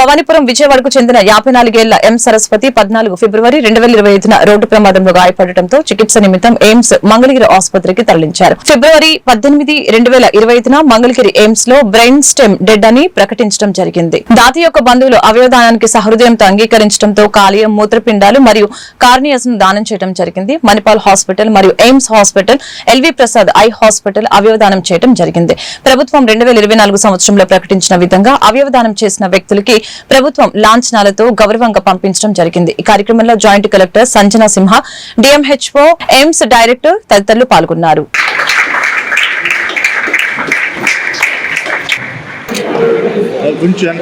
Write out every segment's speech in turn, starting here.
భవానీపురం విజయవాడకు చెందిన యాభై నాలుగేళ్ళ ఎం సరస్వతి పద్నాలుగు ఫిబ్రవరి రెండు వేల ఇరవై ఐదున రోడ్డు ప్రమాదంలో గాయపడటంతో చికిత్స నిమిత్తం ఎయిమ్స్ మంగళగిరి ఆసుపత్రికి తరలించారు. ఫిబ్రవరి పద్దెనిమిది రెండు వేల ఇరవై ఐదున మంగళగిరి ఎయిమ్స్లో బ్రెయిన్ స్టెమ్ డెడ్ అని ప్రకటించడం జరిగింది. దాతి యొక్క బంధువులు అవయవదానానికి సహృదయంతో అంగీకరించడంతో కాలేయం మూత్రపిండాలు మరియు కార్నియస్ను దానం చేయడం జరిగింది. మణిపాల్ హాస్పిటల్ మరియు AIIMS hospital L V Prasad eye hospital అవయవదానం చేయడం జరిగింది. ప్రభుత్వం రెండు వేల ఇరవై నాలుగు సంవత్సరంలో ప్రకటించిన విధంగా అవయవదానం చేసిన వ్యక్తులకి ప్రభుత్వం లాంఛనాలతో గౌరవంగా పంపించడం జరిగింది. ఈ కార్యక్రమంలో joint collector Sanjana Simha DMHO AIIMS director తదితరులు పాల్గొన్నారు. కొంచెం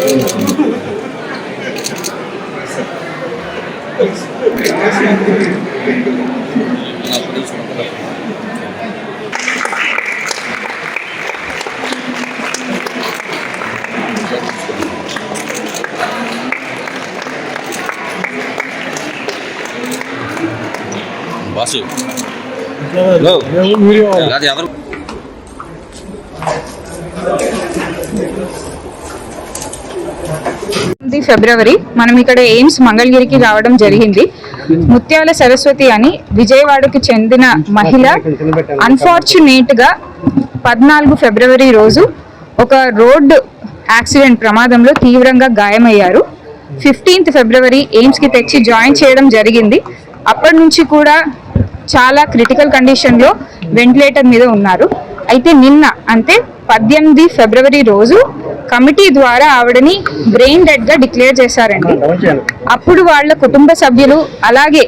బాసు అది ఎవరు? ఎనిమిది ఫిబ్రవరి మనం ఇక్కడ ఎయిమ్స్ మంగళగిరికి రావడం జరిగింది. ముత్యాల సరస్వతి అని విజయవాడకు చెందిన మహిళ అన్ఫార్చునేట్గా పద్నాలుగు ఫిబ్రవరి రోజు ఒక రోడ్ యాక్సిడెంట్ ప్రమాదంలో తీవ్రంగా గాయమయ్యారు. ఫిఫ్టీన్త్ ఫిబ్రవరి ఎయిమ్స్కి తెచ్చి జాయిన్ చేయడం జరిగింది. అప్పటి నుంచి కూడా చాలా క్రిటికల్ కండిషన్లో వెంటిలేటర్ మీద ఉన్నారు. అయితే నిన్న అంటే పద్దెనిమిది ఫిబ్రవరి రోజు కమిటీ ద్వారా ఆవిడని బ్రెయిన్ డెడ్గా డిక్లేర్ చేశారండి. అప్పుడు వాళ్ళ కుటుంబ సభ్యులు అలాగే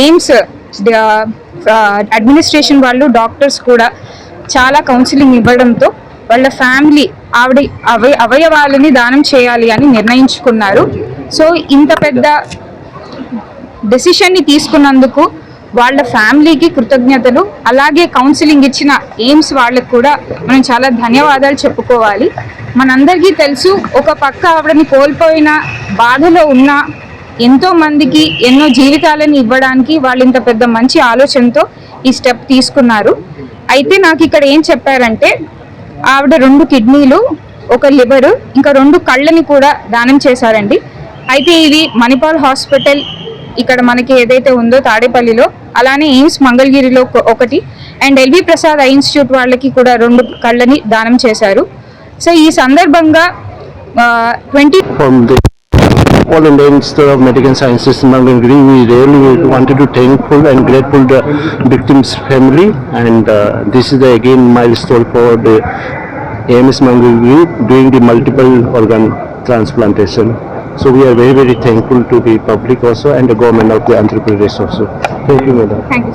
ఎయిమ్స్ అడ్మినిస్ట్రేషన్ వాళ్ళు డాక్టర్స్ కూడా చాలా కౌన్సిలింగ్ ఇవ్వడంతో వాళ్ళ ఫ్యామిలీ ఆవిడ అవయ అవయవాలని దానం చేయాలి అని నిర్ణయించుకున్నారు. సో ఇంత పెద్ద డెసిషన్ని తీసుకున్నందుకు వాళ్ళ ఫ్యామిలీకి కృతజ్ఞతలు అలాగే కౌన్సిలింగ్ ఇచ్చిన ఎయిమ్స్ వాళ్ళకు కూడా మనం చాలా ధన్యవాదాలు చెప్పుకోవాలి. మనందరికీ తెలుసు ఒక పక్క ఆవిడని కోల్పోయిన బాధలో ఉన్న ఎంతో మందికి ఎన్నో జీవితాలను ఇవ్వడానికి వాళ్ళు ఇంత పెద్ద మంచి ఆలోచనతో ఈ స్టెప్ తీసుకున్నారు. అయితే నాకు ఇక్కడ ఏం చెప్పారంటే ఆవిడ రెండు కిడ్నీలు ఒక లివరు ఇంకా రెండు కళ్ళని కూడా దానం చేశారండి. అయితే ఇది మణిపాల్ హాస్పిటల్ ఇక్కడ మనకి ఏదైతే ఉందో తాడేపల్లిలో అలానే ఎయిమ్స్ మంగళగిరిలో ఒకటి and L V Prasad eye institute వాళ్ళకి కూడా రెండు కళ్ళని దానం చేశారు సో ఈ సందర్భంగా twenty all Indian Institute of Medical Sciences in Mangalagiri. We really wanted to thankful and grateful the victim's family and uh, this is the again milestone for the AMS Mangalagiri doing the multiple organ transplantation. So we are very, very thankful to the public also and the government of the Andhra also. Thank you, madam. Thank you.